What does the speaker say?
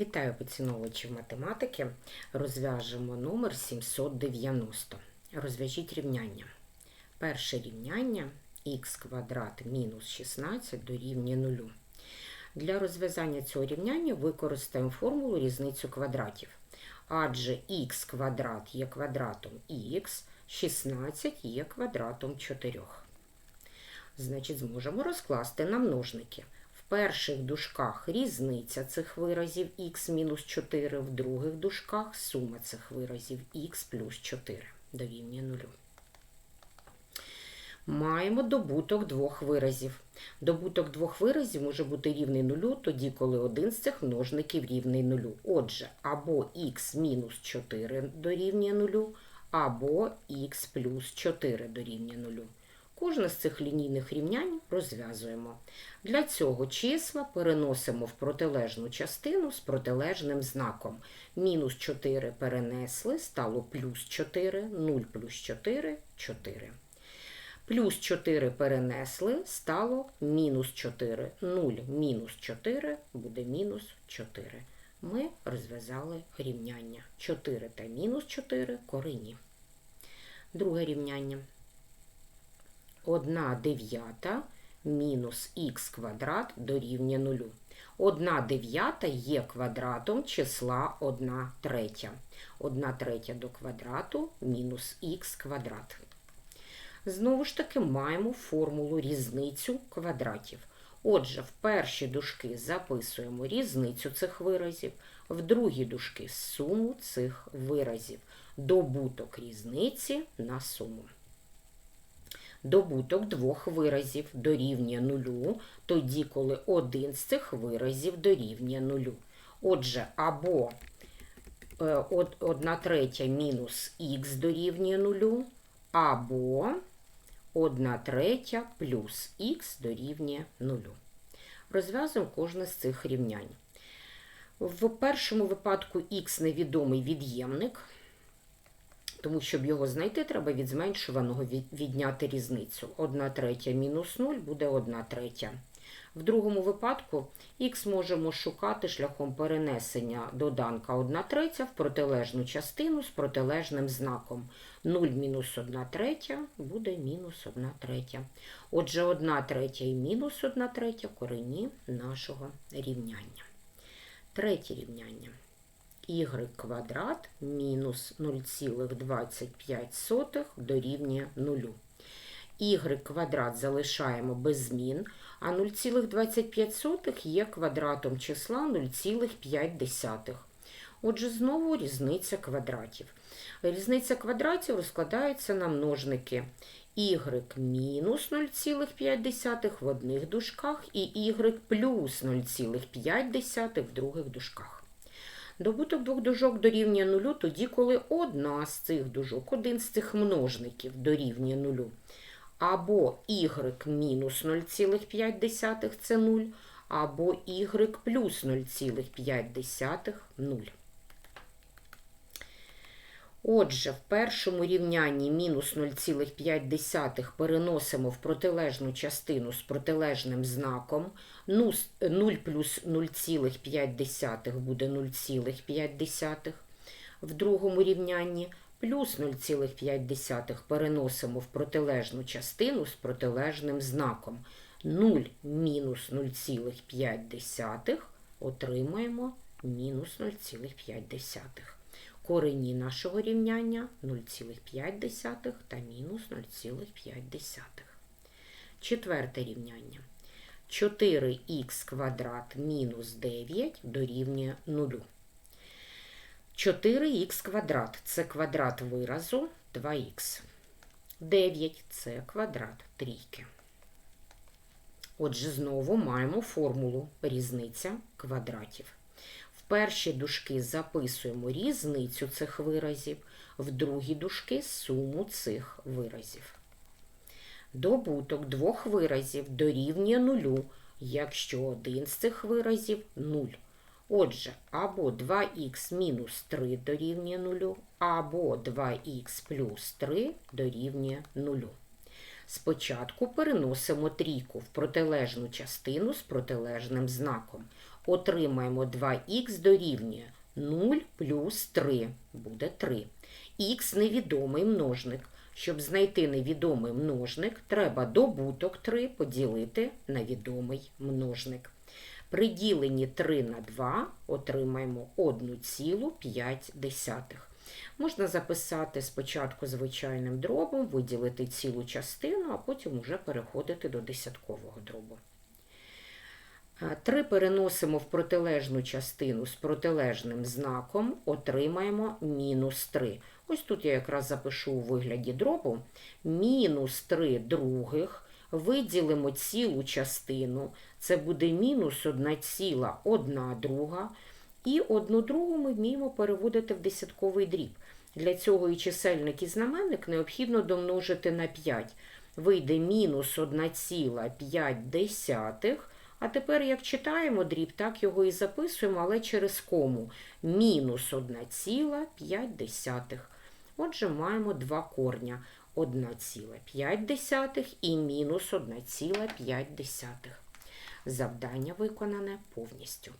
Вітаю поціновувачів математики. Розв'яжемо номер 790. Розв'яжіть рівняння. Перше рівняння х квадрат мінус 16 дорівнює 0. Для розв'язання цього рівняння використаємо формулу різницю квадратів. Адже х квадрат є квадратом х, 16 є квадратом 4. Значить, зможемо розкласти на множники. Перших дужках різниця цих виразів х мінус 4, в других дужках сума цих виразів х плюс 4 дорівнює 0. Маємо добуток двох виразів. Добуток двох виразів може бути рівний нулю, тоді, коли один з цих множників рівний нулю. Отже, або х мінус 4 дорівнює нулю, або х плюс 4 дорівнює нулю. Кожне з цих лінійних рівнянь розв'язуємо. Для цього числа переносимо в протилежну частину з протилежним знаком. Мінус 4 перенесли, стало плюс 4, 0 плюс 4 4. Плюс 4 перенесли, стало мінус 4. 0 мінус 4 буде мінус 4. Ми розв'язали рівняння. 4 та мінус 4 корені. Друге рівняння. 1 дев'ята мінус х квадрат дорівнює 0. 1 дев'ята є квадратом числа 1 третя. 1 третя до квадрату мінус х квадрат. Знову ж таки маємо формулу різницю квадратів. Отже, в перші дужки записуємо різницю цих виразів, в другі дужки суму цих виразів. Добуток різниці на суму. Добуток двох виразів дорівнює нулю, тоді, коли один з цих виразів дорівнює нулю. Отже, або 1 третя мінус х дорівнює нулю, або 1 третя плюс х дорівнює нулю. Розв'язуємо кожне з цих рівнянь. В першому випадку х невідомий від'ємник. Тому, щоб його знайти, треба від зменшуваного відняти різницю. 1 третя мінус 0 буде 1 третя. В другому випадку х можемо шукати шляхом перенесення доданка 1 третя в протилежну частину з протилежним знаком. 0 мінус 1 третя буде мінус 1 третя. Отже, 1 третя і мінус 1 третя корені нашого рівняння. Третє рівняння y квадрат мінус 0,25 дорівнює 0. y квадрат залишаємо без змін, а 0,25 є квадратом числа 0,5. Отже, знову різниця квадратів. Різниця квадратів розкладається на множники y мінус 0,5 в одних дужках і y плюс 0,5 в других дужках. Добуток двох дужок дорівнює нулю тоді, коли одна з цих дужок, один з цих множників дорівнює нулю. Або y мінус 0,5 це 0, або y плюс 0,5 0. Отже, в першому рівнянні мінус 0,5 переносимо в протилежну частину з протилежним знаком. 0 плюс 0,5 буде 0,5. В другому рівнянні плюс 0,5 переносимо в протилежну частину з протилежним знаком. 0 мінус 0,5 отримаємо мінус 0,5 корені нашого рівняння 0,5 та мінус 0,5. Четверте рівняння. 4х квадрат мінус 9 дорівнює 0. 4х квадрат це квадрат виразу 2х. 9 це квадрат трійки. Отже, знову маємо формулу різниця квадратів перші дужки записуємо різницю цих виразів, в другі дужки суму цих виразів. Добуток двох виразів дорівнює нулю, якщо один з цих виразів 0. Отже, або 2х мінус 3 дорівнює 0, або 2х плюс 3 дорівнює 0. Спочатку переносимо трійку в протилежну частину з протилежним знаком. Отримаємо 2х дорівнює 0 плюс 3 буде 3. Х невідомий множник. Щоб знайти невідомий множник, треба добуток 3 поділити на відомий множник. При діленні 3 на 2 отримаємо 1,5. Можна записати спочатку звичайним дробом, виділити цілу частину, а потім уже переходити до десяткового дробу. 3 переносимо в протилежну частину з протилежним знаком, отримаємо мінус 3. Ось тут я якраз запишу у вигляді дробу. Мінус 3 других. Виділимо цілу частину. Це буде мінус 1 ціла 1 друга. І одну другу ми вміємо переводити в десятковий дріб. Для цього і чисельник, і знаменник необхідно домножити на 5. Вийде мінус 1,5. А тепер, як читаємо дріб, так його і записуємо, але через кому. Мінус 1,5. Отже, маємо два корня. 1,5 і мінус 1,5. Завдання виконане повністю.